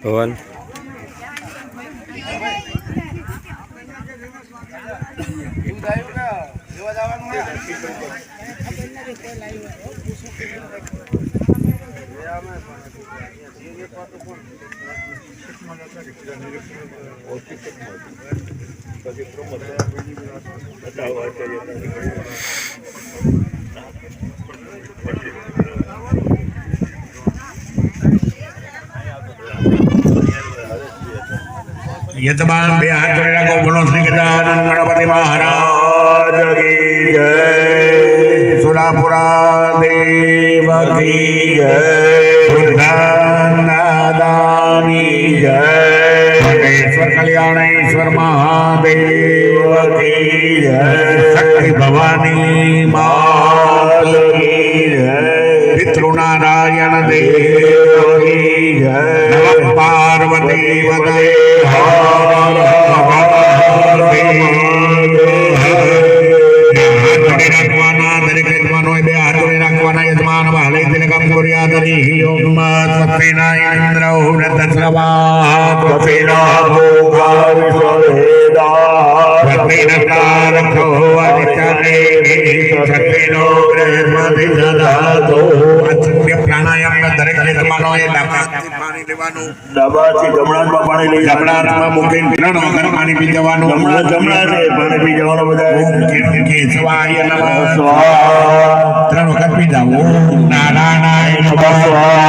ભવન યજમાન यतमान बिहार तुलना को बोलो श्री गजानन गणपति महाराज की जय सुरापुरा देव की जय वृद्धानादानी जय भटेश्वर कल्याणेश्वर महादेव की जय शक्ति भवानी मात की जय पितृनारायण देव की जय नवपा પાર્વતી વદે દરેક બે હાથ જોડી રાખવાના યજમાન ઇન્દ્ર વ્રતસ્રવા સ્વસ્તિના ભોગા વિશ્વવેદા સ્વસ્તિના રક્ષો અધિષ્ઠાને સ્વસ્તિનો બ્રહ્મધિ દદાતો પ્રાણાયામના દરેક પાણી લેવાનું ડાબાથી જમણામાં પાણી લઈ જમણા મૂકીને ત્રણ વખત પાણી પી જવાનું જમણા જમણા પાણી પી જવાનો ઓમ બધા કેમ કેશવાય નમઃ સ્વાહા ત્રણ વખત પી જાવ ઓમ નારાયણાય નમઃ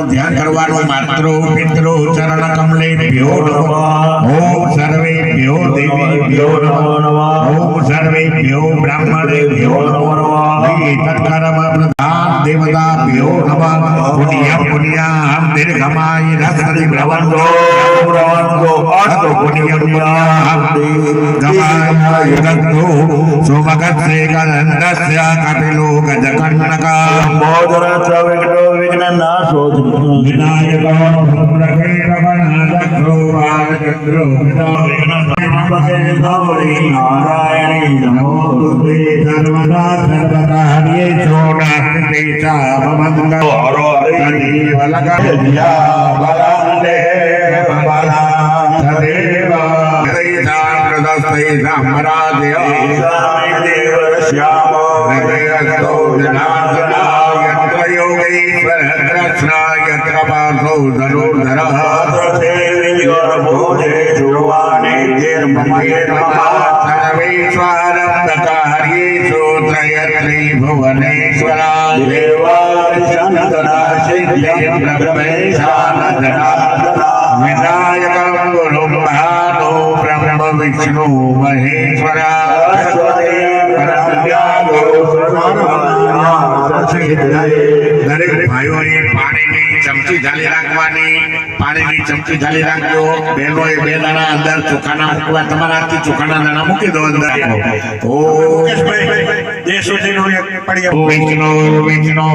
ચરણ કમળો ધ્યાન કરવાનું માત્રો પિત્રો ચરણ કમલે ભ્યો નમઃ ઓમ સર્વે ભ્યો દેવી ભ્યો નમઃ ઓમ સર્વે ભ્યો બ્રાહ્મણે ભ્યો નમઃ તત્કર્મ પ્રધાન દેવતા ભ્યો નમઃ પુણ્ય પુણ્યામ દીર્ઘમાય રસતિ ભ્રવંતો ભ્રવંતો અસ્તુ પુણ્ય પુણ્યામ દીર્ઘમાય યુગંતો સોમગત્સે ગંધસ્ય કપિલો ગજકર્ણકા બોધરસ્વ વિઘ્નો વિઘ્ન નાશો વિનાયક પ્રકેટવનાદગ્રો વાલચંદ્રો નારાયણી નમો તે સર્વદા સર્વકાર્યે చామంగ వలక బలందే బల సదేవ సమరాజయ దేవ శ్యామ హృదయస్థో జనార్దనాయత్రయోగైశ్వర कृष्णाय कृपासौ धनुर्धरः भूते जुर्वाणे निर्मये नमः देवादिशनदनाशैद्यं ब्रह्मेशानदनादना विनायकं ब्रह्म विष्णु महेश्वरा। દરેક ભાઈઓએ પાણીની ચમચી ઝાલી રાખવાની. પાણીની ચમચી ઝાલી રાખજો. બહેનોએ બે દાણા અંદર ચોખાના મૂકવા તમારા હાથથી ચોખાના દાણા મૂકી દો અંદર. ઓ વિષ્ણુ વિષ્ણુ